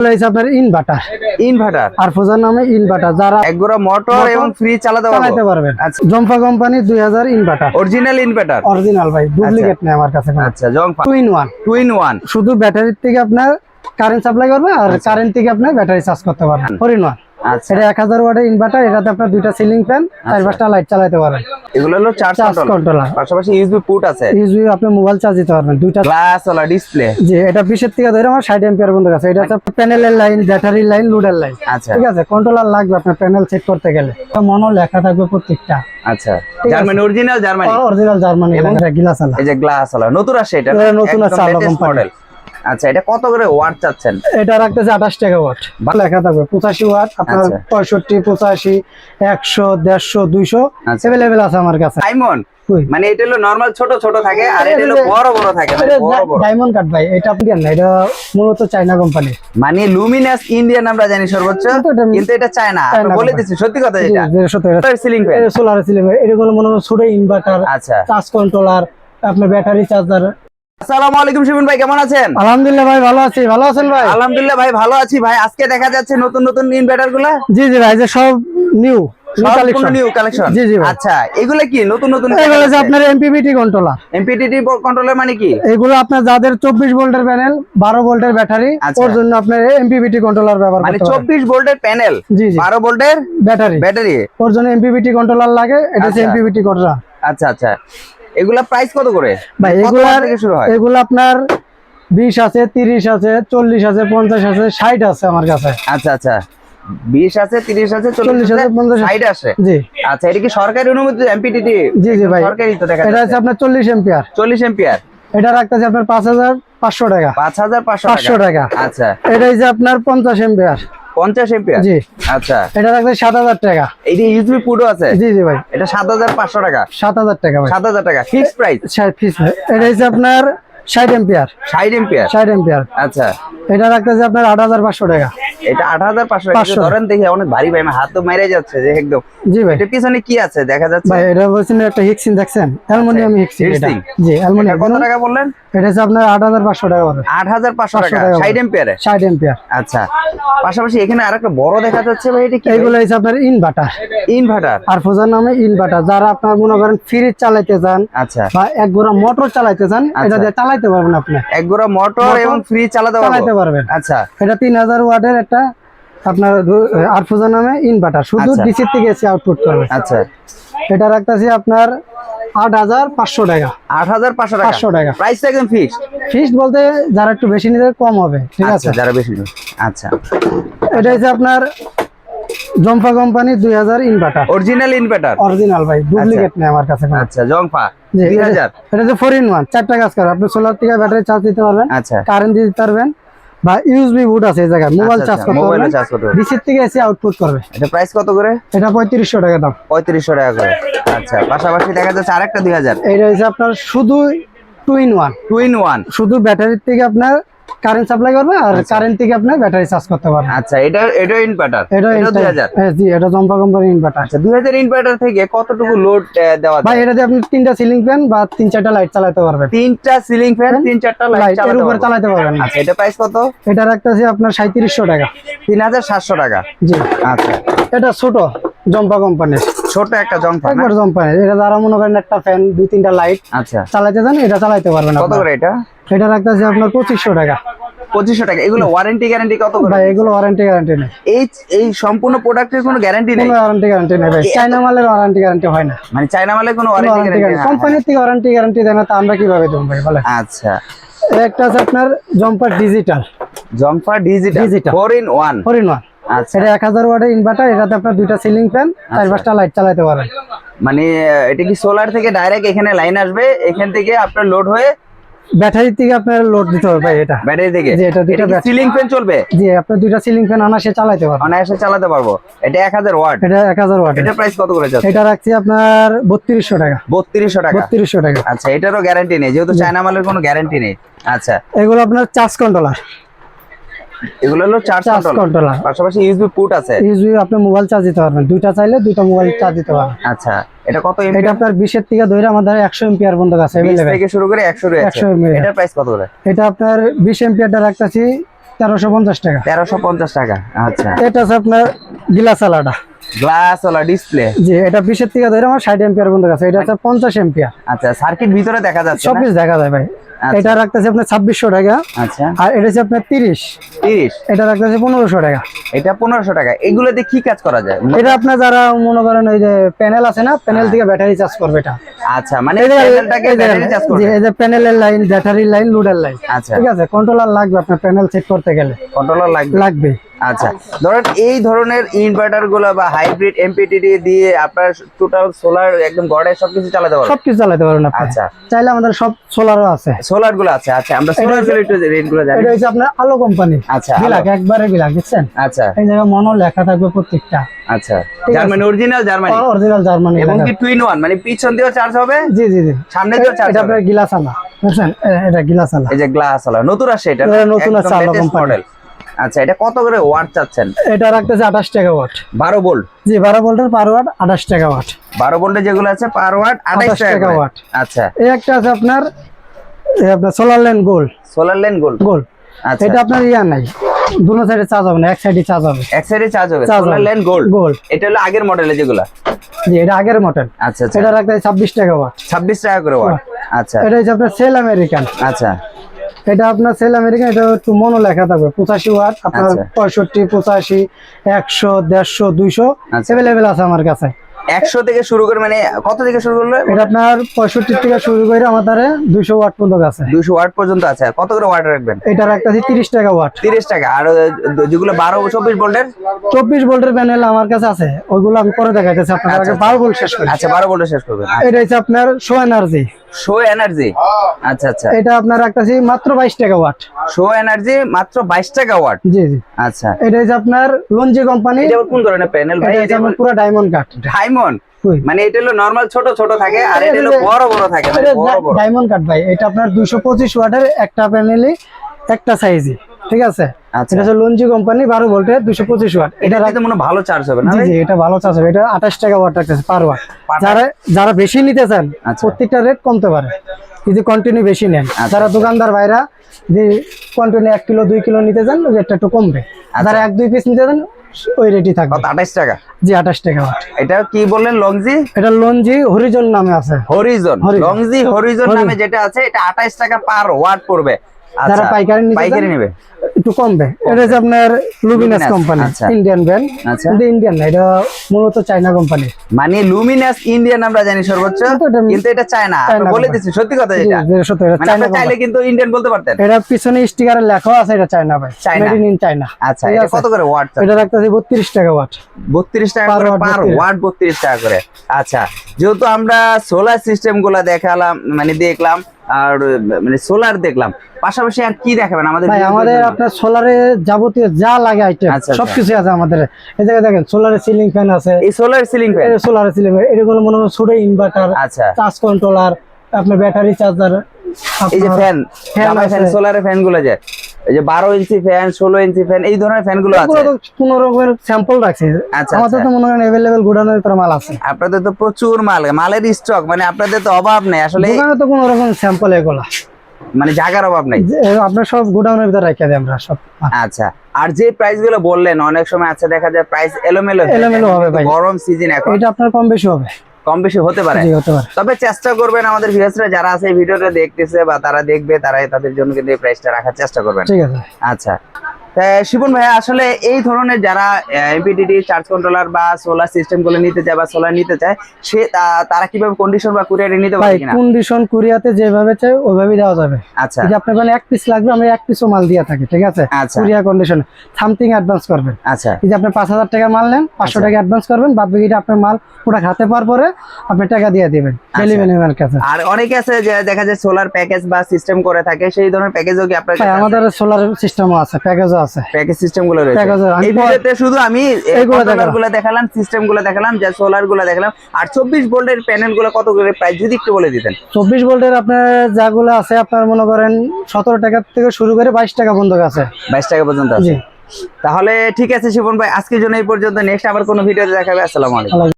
আপনার inverter inverter আর ফোজার নামে inverter যারা এক মোটর মোটর এবং ফ্রি চালাতে চালাতে পারবেন। আচ্ছা। জম্পা কোম্পানি দুই হাজার ইনভার্টার অরিজিনাল ইনভার্টার অরিজিনাল ভাই ডুপ্লিকেট নেই আমার কাছে আচ্ছা ইন ইন ওয়ান শুধু ব্যাটারির থেকে আপনার কারেন্ট সাপ্লাই করবে আর কারেন্ট থেকে আপনার ব্যাটারি চার্জ করতে পারবেন। ইন আচ্ছা। এটা ওয়াটের ইনভার্টার এটাতে আপনার দুইটা সিলিং ফ্যান চার পাঁচটা লাইট চালাতে পারবেন। এগুলো হলো চার্জ চার্জ কন্ট্রোল কন্ট্রোলার পাশাপাশি ইউএসবি আছে। আপনি মোবাইল চার্জ দিতে পারবেন দুইটা গ্লাস ওলা ডিসপ্লে জি এটা থেকে ধরে আমার ষাট এম্পিয়ার বন্ধু আছে এটা হচ্ছে প্যানেলের লাইন ব্যাটারি লাইন লোডের লাইন আচ্ছা। ঠিক আছে কন্ট্রোলার লাগবে আপনার প্যানেল চেক করতে গেলে। মনো লেখা থাকবে প্রত্যেকটা। আচ্ছা। Germany original Germany original Germany glass আলা এই যে গ্লাস নতুন আসে এটা। এটা নতুন মডেল আচ্ছা এটা কত করে ওয়াট চাচ্ছেন? এটা রাখতেছে আঠাশ টাকা ওয়াট। লেখা থাকবে পঁচাশি ওয়াট আপনার আচ্ছা। পঁয়ষট্টি পঁচাশি একশো দেড়শো দুইশো আচ্ছা। অ্যাভেলেবেল আছে আমার কাছে। সাইমন মানে এটা হলো নরমাল ছোট ছোট থাকে আর এটা হলো বড় বড় থাকে মানে বড় বড়। ডায়মন্ড কাট ভাই এটা আপনি না এটা মূলত চায়না কোম্পানি মানে লুমিনাস ইন্ডিয়ান আমরা জানি সর্বোচ্চ কিন্তু এটা- এটা চায়না বলে company। দিচ্ছি সত্যি কথা যেটা। সিলিং ফ্যান সোলার সিলিং এগুলো মনে হয় ছোট ইনভার্টার আচ্ছা। চার্জ কন্ট্রোলার আপনার ব্যাটারি চার্জার আসসালামু আলাইকুম শিবন ভাই কেমন আছেন? আলহামদুলিল্লাহ ভাই ভালো আছি। ভালো আছেন ভাই? আলহামদুলিল্লাহ ভাই ভালো আছি ভাই। আজকে দেখা যাচ্ছে নতুন নতুন ইনভার্টারগুলা জি জি ভাই যে সব নিউ নিউ কালেকশন জি, জি আচ্ছা এগুলা কি? নতুন নতুন এগুলো যে আপনার এমপিপিটি কন্ট্রোলার এমপিটিটি কন্ট্রোলার মানে কি? এগুলো আপনার যাদের চব্বিশ ভোল্টের প্যানেল বারো ভোল্টের ব্যাটারি আচ্ছা। ওর জন্য আপনার এমপিপিটি কন্ট্রোলার ব্যবহার মানে করতে পারেন। চব্বিশ ভোল্টের প্যানেল জি জি। বারো ভোল্টের ব্যাটারি ব্যাটারি ওর জন্য এমপিপিটি কন্ট্রোলার লাগে এটা হচ্ছে আচ্ছা। এমপিপিটি কন্ট্রোলার আচ্ছা আচ্ছা। এগুলা প্রাইস কত করে? ভাই থেকে শুরু হয়? এগুলো আপনার বিশ আছে তিরিশ আছে চল্লিশ আছে পঞ্চাশ আছে ষাট আছে আমার কাছে। আচ্ছা আচ্ছা। বিশ আছে তিরিশ আছে চল্লিশ আছে আছে পঞ্চাশ আছে। ষাট আছে? জি। আচ্ছা এটা কি সরকারি অনুমতি এমপিটিটি জি জি ভাই। সরকারি তো দেখা এটা হচ্ছে আপনার চল্লিশ এম্পিয়ার চল্লিশ এম্পিয়ার এটা রাখতেছে আপনার পাঁচ হাজার পাঁচশো টাকা। পাঁচ হাজার পাঁচশো টাকা। আচ্ছা। এটা হচ্ছে আপনার পঞ্চাশ এম্পিয়ার পঞ্চাশ এম্পিয়ার জি। আচ্ছা। এটা সাত হাজার টাকা। এই যে ইউজবি পুডো আছে? জি জি ভাই। এটা সাত হাজার পাঁচশো টাকা। সাত হাজার টাকা ভাই। সাত হাজার টাকা। ফিক্সড প্রাইস স্যার পিস এটা হচ্ছে আপনার ষাট এম্পিয়ার ষাট এম্পিয়ার ষাট এম্পিয়ার আচ্ছা। এটা রাখতেছে আপনার আট হাজার পাঁচশো টাকা। এটা আট হাজার পাঁচশো পাঁচশো। ধরেন দেখি অনেক ভারী ভাই আমার হাত তো মেরে যাচ্ছে যে একদম। জি ভাই। এটা পিছনে কি আছে? দেখা যাচ্ছে। ভাই এটা বলছেন একটা হিক্সিন দেখছেন? অ্যালুমিনিয়াম হিক্সিন এটা। জি অ্যালুমিনিয়াম। কত টাকা বললেন? এটা হচ্ছে আপনার আট হাজার পাঁচশো টাকা পাঁচশো পাঁচশো টাকা টাকা ষাট বলে। এম্পিয়ারে ষাট এম্পিয়ার আচ্ছা পাশাপাশি এখানে আরেকটা বড় দেখা যাচ্ছে ভাই এটা কি এইগুলো হচ্ছে আপনার ইনভার্টার ইনভার্টার আর ফোজার নামে ইনভার্টার যারা আপনার মনে করেন ফ্রিজ চালাইতে চান আচ্ছা। বা এক গোড়া মোটর চালাইতে চান এটা দিয়ে চালাইতে পারবেন আপনি। এক গোড়া মোটর এবং ফ্রি চালাতে পারবেন। আচ্ছা। এটা তিন হাজার ওয়াটের একটা আপনার আর ফোজার নামে ইনভার্টার শুধু আচ্ছা। ডিসি থেকে এসে আউটপুট করবে। আচ্ছা। এটা রাখতেছি আপনার আট হাজার পাঁচশো টাকা। আট হাজার পাঁচশো টাকা? পাঁচশো টাকা। প্রাইসটা একদম ফিক্সড ফিক্সড বলতে যারা একটু বেশি নিতে কম হবে ঠিক আছে? আচ্ছা যারা বেশি নেবে। আচ্ছা। এটা হচ্ছে আপনার জম্পা কোম্পানি দুই হাজার ইনভার্টার অরিজিনাল ইনভার্টার অরিজিনাল ভাই ডুপ্লিকেট নেই আমার কাছে আচ্ছা জংফা জি, দুই এটা- হাজার। এটা হচ্ছে ফোর ইন ওয়ান চারটা কাজ করে। আপনি সোলার থেকে ব্যাটারি চার্জ দিতে পারবেন আচ্ছা। কারেন্ট দিতে পারবেন বা ইউএসবি বুট আছে এই জায়গায়। মোবাইল আচ্ছা, চার্জ আচ্ছা, করতে মোবাইলে চার্জ করতে। ডিসির থেকে এসে আউটপুট করবে। এটা প্রাইস কত করে? এটা পঁয়ত্রিশশো টাকা দাম। পঁয়ত্রিশশো টাকা করে। আচ্ছা পাশাপাশি দেখা যাচ্ছে আরেকটা দুই হাজার। এটা হচ্ছে আপনার শুধু two in one two in one শুধু ব্যাটারির থেকে আপনার কারেন্ট সাপ্লাই করবে আর কারেন্ট থেকে আপনার ব্যাটারি চার্জ করতে পারবেন। আচ্ছা এটা এটা ইনভার্টার এটা এটা দুই হাজার? হ্যাঁ, জি এটা জম্পা কোম্পানি ইনভার্টার আচ্ছা দুই হাজার ইনভার্টার থেকে কতটুকু লোড দেওয়া ভাই এটা দিয়ে আপনি তিনটা সিলিং ফ্যান বা তিন চারটা লাইট চালাতে পারবেন। তিনটা সিলিং ফ্যান তিন চারটা লাইটের চালাতে চালাতে পারবেন। আচ্ছা এটা প্রাইস কত? এটা রাখতেছি আপনার সাঁত্রিশশো টাকা। তিন হাজার সাতশো টাকা। জি। আচ্ছা। এটা ছোট জম্পা কোম্পানির ছোট একটা জংফা না? একবার কোম্পানির এটা যারা মনে করেন একটা ফ্যান দুই তিনটা লাইট আচ্ছা। চালাতে চান এটা চালাতে পারবেন কত করে এটা? এটা রাখতেছি আপনার পঁচিশশো টাকা। পঁচিশশো টাকা। এগুলো ওয়ারেন্টি গ্যারান্টি কত ভাই এগুলো ওয়ারেন্টি গ্যারান্টি নেই। এই এই সম্পূর্ণ প্রোডাক্টের কোনো গ্যারান্টি নেই? কোনো ওয়ারেন্টি গ্যারান্টি নেই ভাই। চাইনা মালের ওয়ারেন্টি গ্যারান্টি হয় না। মানে চায়না মালে কোনো ওয়ারেন্টি গ্যারান্টি কোম্পানির থেকে ওয়ারেন্টি গ্যারান্টি দেয় না তা আমরা কীভাবে দেবো ভাই বলে আচ্ছা। একটা আছে আপনার জম্পার digital জম্পার digital Digital। Four in one four in one আচ্ছা। এটা এক হাজার ওয়াটের ইনভার্টার এটাতে আপনার দুইটা সিলিং ফ্যান চার পাঁচটা লাইট চালাতে পারবেন মানে এটা কি সোলার থেকে ডাইরেক্ট এখানে লাইন আসবে? এখান থেকে আপনার লোড হয়ে ব্যাটারি থেকে আপনার লোড দিতে হবে ভাই এটা। ব্যাটারি থেকে? জি, এটা দুইটা সিলিং ফ্যান চলবে? জি আপনার দুইটা সিলিং ফ্যান আনাসে চালাতে পারবেন। অনায়াসে চালাতে পারব। এটা এক হাজার ওয়াট? এটা এক হাজার ওয়াটের এটা প্রাইস কত করে যাচ্ছে? এটা রাখছি আপনার বত্রিশশো টাকা। বত্রিশশো টাকা। বত্রিশশো টাকা। আচ্ছা এটারও গ্যারান্টি নেই যেহেতু চায়না মালের কোনো গ্যারান্টি নেই। আচ্ছা। এগুলো আপনার চার্জ কন্ট্রোলার এগুলো হলো চার্জ কন্ট্রোলার পাশাপাশি ইউএসবি পুট আছে। ইউজুয়ালি আপনি মোবাইল চার্জ দিতে পারবেন। দুইটা চাইলে দুইটা মোবাইল চার্জ দিতে পারবেন। আচ্ছা এটা কত এটা আপনার বিশের থেকে ধরে আমাদের একশো এম্পিয়ার পর্যন্ত আছে বিশ available। থেকে শুরু করে একশো রয়েছে। 100 mAh এটার প্রাইস কত করে? এটা আপনার বিশ এম্পিয়ারটা রাখতেছি তেরোশো পঞ্চাশ টাকা। তেরোশো পঞ্চাশ টাকা আচ্ছা। এটা আছে আপনার গিলাস আলাদা। গ্লাস ওলা ডিসপ্লে জি এটা বিশের থেকে ধরে আমার ষাট এম্পিয়ার পর্যন্ত আছে। এটা হচ্ছে পঞ্চাশ এম্পিয়ার আচ্ছা সার্কিট ভিতরে দেখা যাচ্ছে সব কিছু দেখা যায় ভাই। এটা রাখতেছে আপনার ছাব্বিশশো টাকা। আচ্ছা। আর এটা হচ্ছে আপনার তিরিশ। তিরিশ। এটা রাখতেছে পনেরোশো টাকা। এটা পনেরোশো টাকা। এগুলো দিয়ে কি কাজ করা যায়? এটা আপনার যারা মনে করেন ওই যে প্যানেল আছে না প্যানেল থেকে ব্যাটারি চার্জ করবে এটা। আচ্ছা মানে এই যে- প্যানেলটাকে ব্যাটারি চার্জ করবে। এই যে প্যানেলের লাইন ব্যাটারি লাইন লোডের লাইন। আচ্ছা। ঠিক আছে? কন্ট্রোলার লাগবে আপনার প্যানেল চেক করতে গেলে। কন্ট্রোলার লাগবে। লাগবে। আচ্ছা ধরেন এই ধরনের ইনভার্টারগুলো বা হাইব্রিড এমপিটিডি দিয়ে আপনার টোটাল সোলার একদম গড়ে সবকিছু চালাতে পারবেন? সবকিছু চালাতে পারবেন আপনি। আচ্ছা। চাইলে আমাদের সব সোলারও আছে। সোলারগুলো আছে আচ্ছা আমরা সোলারগুলো একটু রেটগুলো জানি। এটা হচ্ছে আপনার আলো কোম্পানি আচ্ছা বিলাক একবারে বিলাক বুঝছেন? আচ্ছা। এই জায়গায় মনো লেখা থাকবে প্রত্যেকটা। আচ্ছা। Germany original Germany original Germany এবং। কি টুইন ওয়ান মানে পিছন দিয়েও চার্জ হবে? জি জি জি। সামনে দিয়েও চার্জ এটা হবে? আপনার গিলাস আলা বুঝছেন? এটা গিলাস আলা। এই যে গ্লাস ওলা নতুন আসছে এটা এটা নতুন আসছে, আলো company। আচ্ছা এটা কত করে ওয়াট চাচ্ছেন? এটা রাখতেছে আঠাশ টাকা ওয়াট বারো ভোল্ট জি বারো ভোল্টের পার ওয়াট আঠাশ টাকা ওয়াট বারো ভোল্টে যেগুলো আছে পার ওয়াট আঠাইশ 28 টাকা ওয়াট আচ্ছা। এই একটা আছে আপনার এই আপনার সোলার লাইন গোল সোলার লেন গোল্ড গোল আচ্ছা। এটা আপনার ইয়া নাই। দুটো সাইডে চার্জ হবে না এক সাইডে চার্জ হবে। এক সাইডে চার্জ হবে। সোলার। লেন গোল্ড গোল এটা হলো আগের মডেলে যেগুলো? জি এটা আগের মডেল আচ্ছা আচ্ছা। এটা রাখতে ছাব্বিশ টাকা ওয়াট ছাব্বিশ টাকা করে ওয়াট আচ্ছা। এটা হচ্ছে আপনার সেল আমেরিকান আচ্ছা। এটা আপনার সেল আমেরিকান এটা একটু মনো লেখা থাকবে। পঁচাশি ওয়াট আপনার আচ্ছা। পঁয়ষট্টি পঁচাশি একশো দেড়শো দুইশো আচ্ছা। অ্যাভেলেবেল আছে আমার কাছে। একশো থেকে শুরু করে মানে কত থেকে শুরু করলে? এটা আপনার পঁয়ষট্টি থেকে শুরু করে আমাদের দুইশো ওয়াট পর্যন্ত আছে। দুশো ওয়াট পর্যন্ত আছে। কত করে ওয়াট রাখবেন? এটা রাখতেছি তিরিশ টাকা ওয়াট। তিরিশ টাকা। আর যেগুলো বারো চব্বিশ ভোল্টের? চব্বিশ ভোল্টের প্যানেল আমার কাছে আছে। ওইগুলো আমি পরে দেখাইতেছি আপনার আগে। বারো ভোল্ট শেষ করি। আচ্ছা বারো ভোল্টে শেষ করবেন। এটা হচ্ছে আপনার শো এনার্জি শো এনার্জি আচ্ছা আচ্ছা। এটা আপনার রাখতেছি মাত্র বাইশ টাকা ওয়াট। শো এনার্জি মাত্র বাইশ টাকা ওয়াট? জি জি। আচ্ছা। এটা হচ্ছে আপনার লঞ্জি কোম্পানি এটা কোন ধরনের প্যানেল ভাই? এটা পুরো ডায়মন্ড কাট ডায়মন্ড মানে এটা হলো নরমাল ছোট ছোট থাকে আর এটা হলো বড় বড় থাকে মানে বড় বড়। ডায়মন্ড কাট ভাই। এটা আপনার দুইশো পঁচিশ ওয়াটের একটা প্যানেলই একটা সাইজই ঠিক আছে? আচ্ছা। এটা লঞ্জি কোম্পানি বারো ভোল্টের দুশো পঁচিশ ওয়াট। এটা কিন্তু মনে ভালো চার্জ হবে না জি এটা ভালো চার্জ হবে। এটা আঠাশ টাকা ওয়াট রাখতেছে পার ওয়াট যারা যারা বেশি নিতে চান আচ্ছা। প্রত্যেকটা রেট কমতে পারে। যদি কন্টিনিউ বেশি নেন। তারা যারা আচ্ছা। দোকানদার ভাইরা যদি কন্টিনিউ এক কিলো দুই কিলো নিতে চান রেটটা একটু কমবে। আর যারা এক দুই পিস নিতে চান ওই রেটই থাকবে। আঠাশ আঠাইশ টাকা? জি আঠাশ টাকা এটা কি বললেন লংজি? এটা লংজি হরিজন নামে আছে। হরিজন। লংজি হরিজন নামে যেটা আছে এটা আঠাশ টাকা পার ওয়াট পড়বে। আচ্ছা পাইকারি নেবে। একটু কমবে এটা হচ্ছে আপনার Luminous, কোম্পানি। Indian brand. কিন্তু ইন্ডিয়ান না এটা মূলত চাইনা কোম্পানি মানে লুমিনাস ইন্ডিয়ান আমরা জানি সর্বোচ্চ কিন্তু এটা- চায়না বলে দিচ্ছি সত্যি কথা যেটা সত্যি এটা মানে চাইনা আপনি চাইলে কিন্তু ইন্ডিয়ান বলতে পারতেন। এটা পিছনে স্টিকারে লেখা আছে এটা চাইনা ভাই। চায়না। মেড ইন চাইনা আচ্ছা এটা কত করে ওয়াট এটা রাখতেছি বত্রিশ টাকা ওয়াট বত্রিশ টাকা করে পার ওয়াট বত্রিশ টাকা করে। আচ্ছা যেহেতু আমরা সোলার সিস্টেমগুলা দেখালাম মানে দেখলাম আর মানে সোলার দেখলাম পাশাপাশি আর কি দেখাবেন আমাদের আমাদের আপনার সোলারে যাবতীয় যা লাগে আইটেম আচ্ছা, আচ্ছা। সবকিছু আছে আমাদের। এই জায়গায় দেখেন সোলারে সিলিং ফ্যান আছে। এই সোলার সিলিং ফ্যান সোলারে সিলিং ফ্যান এগুলো মনে হয় ছোট ইনভার্টার আচ্ছা। চার্জ কন্ট্রোলার আপনার ব্যাটারি চার্জার এই যে ফ্যান ফ্যান আছে। সোলারের ফ্যানগুলো যে এই যে বারো ইঞ্চি ফ্যান ষোলো ইঞ্চি ফ্যান এই ধরনের আছে এগুলো তো রকমের স্যাম্পল রাখছি। আচ্ছা, আমাদের আচ্ছা। তো মনে করেন গোডাউনের ভিতরে মাল আছে। আপনাদের তো প্রচুর মাল মালের স্টক মানে আপনাদের তো অভাব নেই। আসলে দোকানে তো কোনো রকম স্যাম্পল এগুলা। মানে জায়গার অভাব নেই। যে আপনার সব গোডাউনের ভিতরে রেখে দিই আমরা সব। আচ্ছা আর যে প্রাইসগুলো বললেন অনেক সময় আছে দেখা যায় প্রাইস এলোমেলো এলোমেলো হবে। গরম সিজন এখন। এটা আপনার কম বেশি হবে। কম বেশি হতে পারে। তবে চেষ্টা করবেন আমাদের ভিউয়ার্সরা যারা আছে এই ভিডিওটা দেখতেছে বা তারা দেখবে তারাই তাদের জন্য কিন্তু এই প্রাইসটা রাখার চেষ্টা করবেন। ঠিক আছে। আচ্ছা। শিবন ভাই আসলে এই ধরনের যারা এমপিডিডি চার্জ কন্ট্রোলার বা সোলার সিস্টেমগুলো নিতে চায় বা সোলার নিতে চায় সে তারা কীভাবে কন্ডিশন বা কুরিয়ারে নিতে পারে কিনা? কন্ডিশন কুরিয়াতে যেভাবে চাই ওইভাবেই দেওয়া যাবে। আচ্ছা। যদি আপনার মানে এক পিস লাগবে আমরা এক পিসও মাল দিয়ে থাকি ঠিক আছে? আচ্ছা। কুরিয়ার কন্ডিশন সামথিং অ্যাডভান্স করবেন। আচ্ছা। যদি আপনি পাঁচ হাজার টাকা মাল নেন পাঁচশো আচ্ছা। টাকা অ্যাডভান্স করবেন বাদ বাকিটা আপনার মাল পুরো হাতে পাওয়ার পরে আপনি টাকা দিয়ে দিবেন আচ্ছা। ডেলিভারি ম্যানের কাছে। আর অনেকে আছে যে দেখা যায় সোলার প্যাকেজ বা সিস্টেম করে থাকে সেই ধরনের প্যাকেজও কি আপনার আমাদের সোলার সিস্টেমও আছে প্যাকেজও আছে। প্যাকেজ সিস্টেমগুলো রয়েছে এই ভিডিওতে শুধু আমি দেখালাম। দেখালাম। সিস্টেমগুলো দেখালাম যে সোলারগুলো দেখালাম। আর চব্বিশ ভোল্টের প্যানেলগুলো কত করে প্রাইস যদি একটু বলে দিতেন। চব্বিশ ভোল্টের আপনার যাগুলো আছে আপনার মনে করেন সতেরো টাকা থেকে শুরু করে বাইশ টাকা পর্যন্ত আছে। বাইশ টাকা পর্যন্ত আছে। তাহলে ঠিক আছে শিবন ভাই আজকের জন্য এই পর্যন্ত। নেক্সট আবার কোনো ভিডিওতে দেখাবে। আসসালামু আলাইকুম।